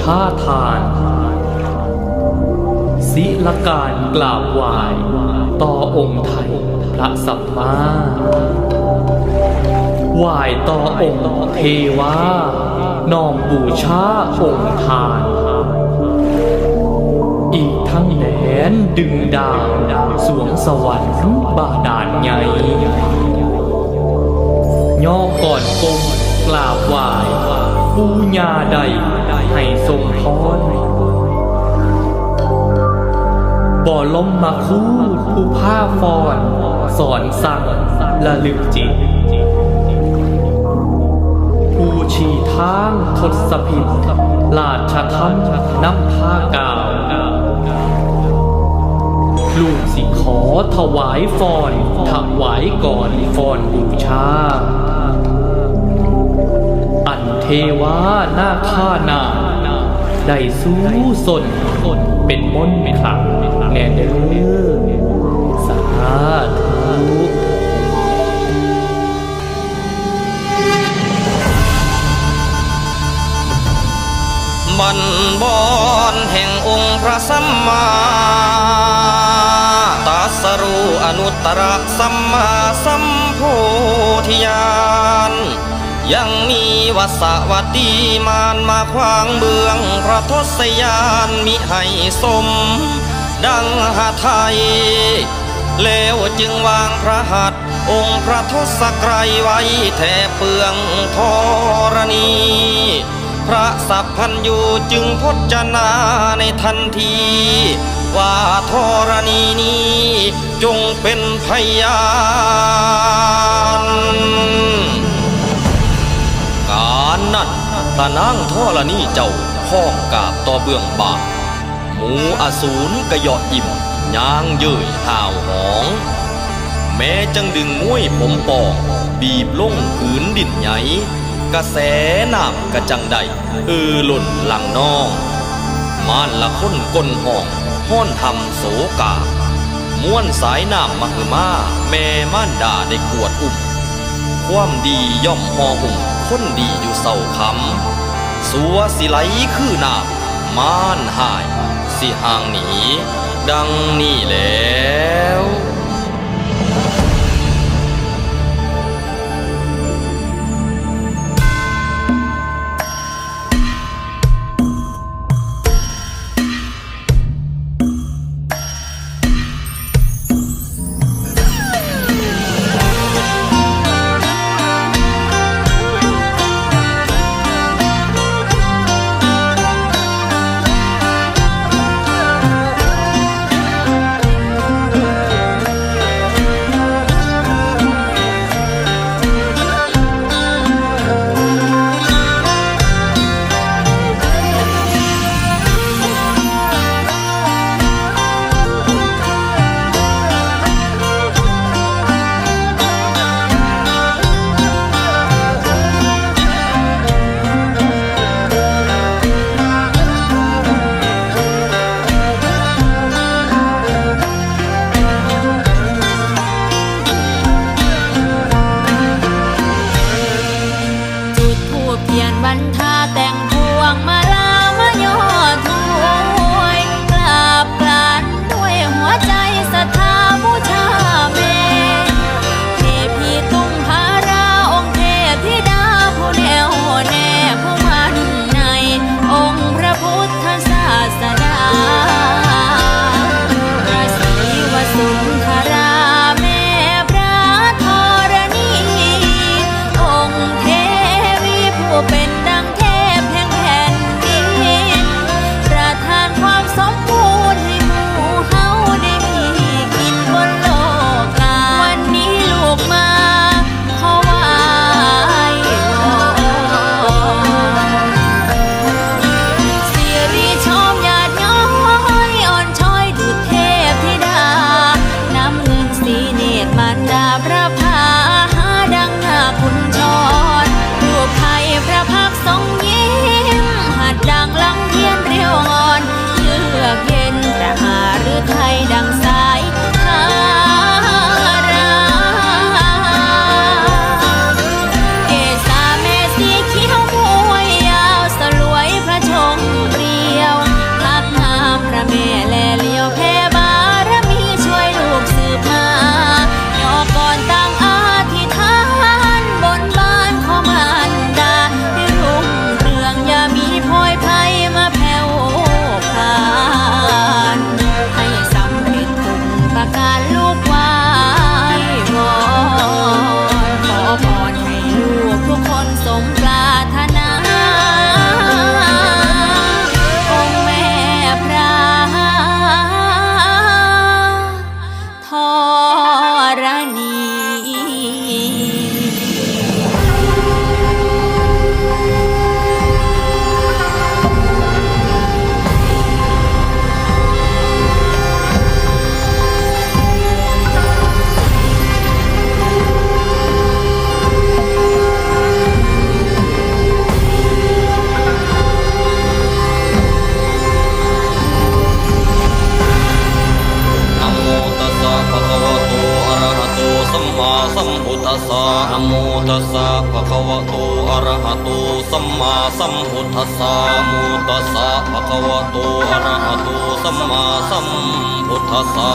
ชาทานศิลการกราบไหว้ต่อองค์ไทยพระสัมมาไหว้ต่อองค์เทวาน้อมบูชาองค์ทาน อีกทั้งแดนดึงดาวสวงสวรรค์บาดาลใหญ่ ย่อก่อนกรมกราบไหว้ ปูญาใดให้ทรงพรบ่อล้มมาคู่ผู้ผ้าฟอนสอนสั่งละลึกจิตผู้ชีทางทศพิษราชธรรมน้ำผ้ากาว ลูกสิขอถวายฟอนถวายก่อนฟอนบูชา เทวาหน้าข้านาได้สู้สนเป็นมนต์ขลังแน่เด้อสาธุบันบอนแห่งองค์พระสัมมาตัสรู้อนุตตรสัมมาสัมโพธิญาณ ยังมีวัสวัตีมานมาขวางเบื้องพระทศยานมิให้สม ดังหาไทย แล้วจึงวางพระหัตถ์องค์พระทศกรัยไว้แทเปลืองธรณี พระสัพพันยูจึงพจนาในทันที ว่าธรณีนี้จงเป็นพยาน ตะนางธรณีเจ้าข้องกาบต่อเบื้องบาหมูอสูรกระยอดอิ่มยางเย่ยห่าวหอง แม้จังดึงมุ้ยผมปอง บีบลงผืนดินใหญ่กระแสน้ำกระจังใดเออหล่นหลังนองม่านละคนกลห้องห้อนทำโสกาม้วนสายน้ำมหึมาแม่ม่านดาได้ขวดอุ้มความดีย่อมห่อหุ่มคนดีอยู่เศร้าคำ สัวสิไหลคือน้ำม่านหาย สิห่างหนี ดังนี้แล้ว สัมพุทธัสสะนะโมตัสสะภะคะวะโตอะระหะโตสัมมาสัมพุทธัสสะโมตัสสะภะคะวะโตอะระหะโตสัมมาสัมพุทธัสสะ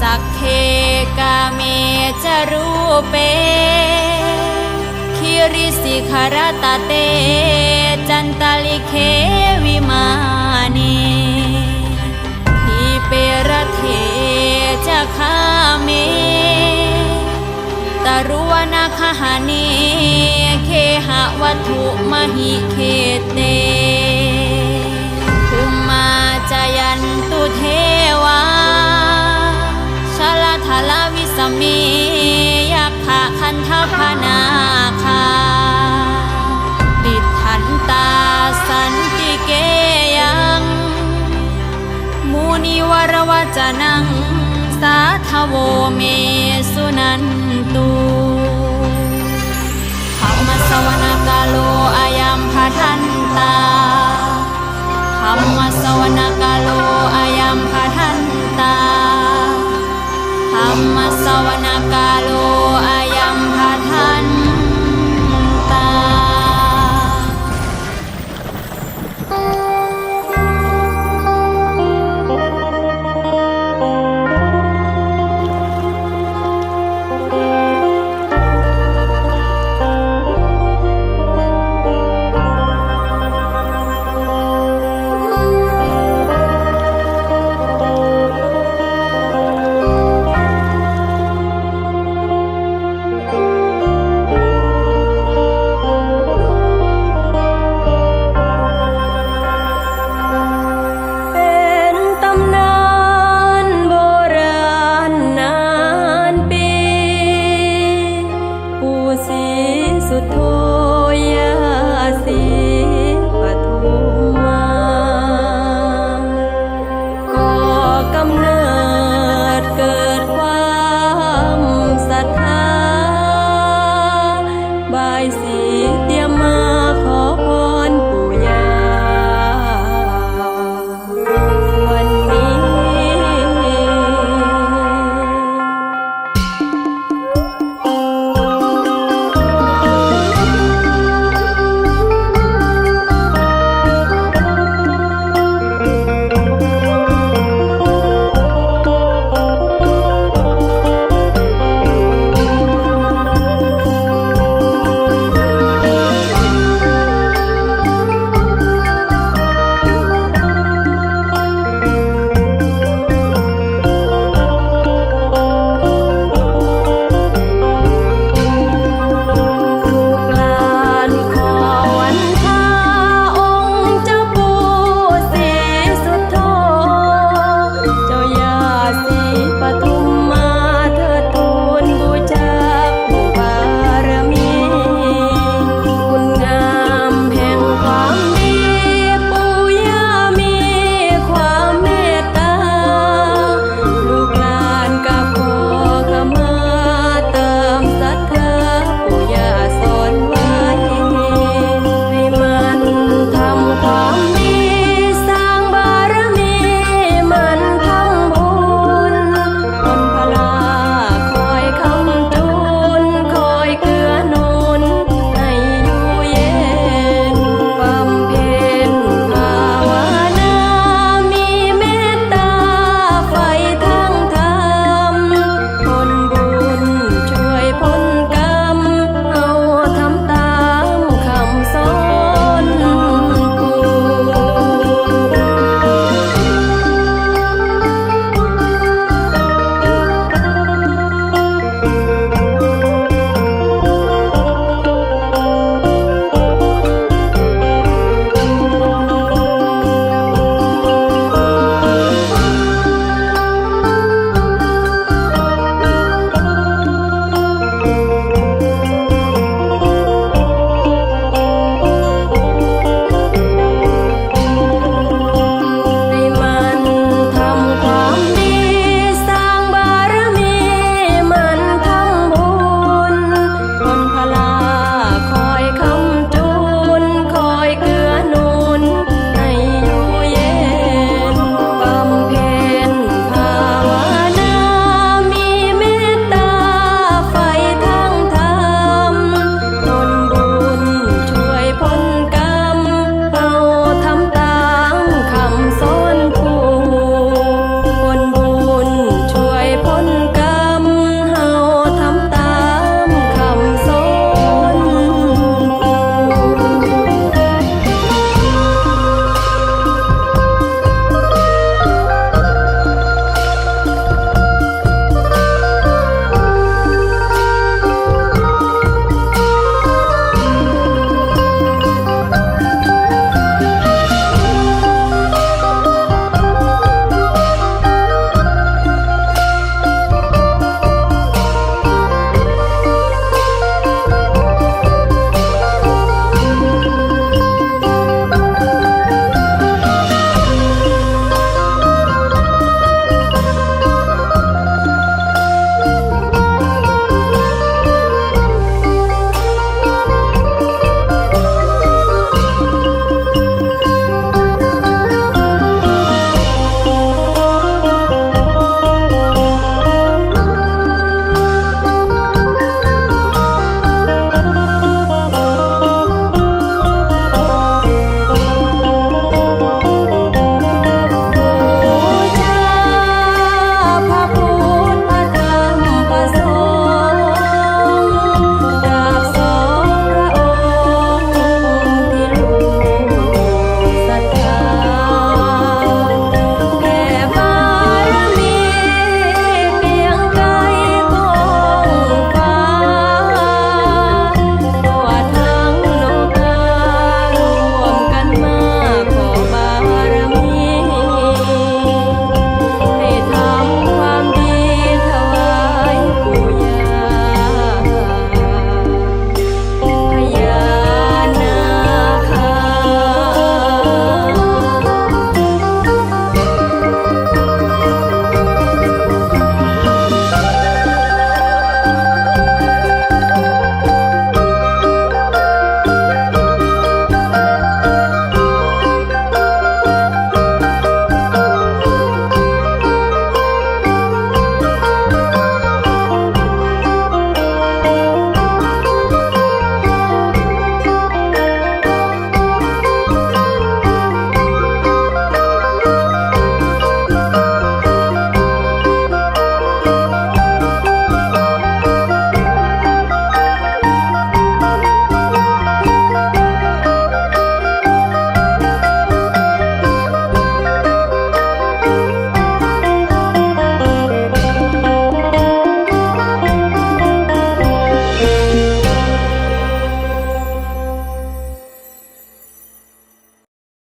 สักเคกาเมจะรูเปคิริสิขรตเต จันตลิเควิมา นาคหานีเคหะวัตถุมหิเคเตภูมาจยันตุเทวาชาลทาลวิสมียักขะคันทพนาคาติดทันตาสันติเกยังมูนิวรวจนังสาทโวเมสุนันตุ วนกาโลอายัมพทันตาธรรมสวนกาโลอายัมพทันตาธรรมสวนกาโล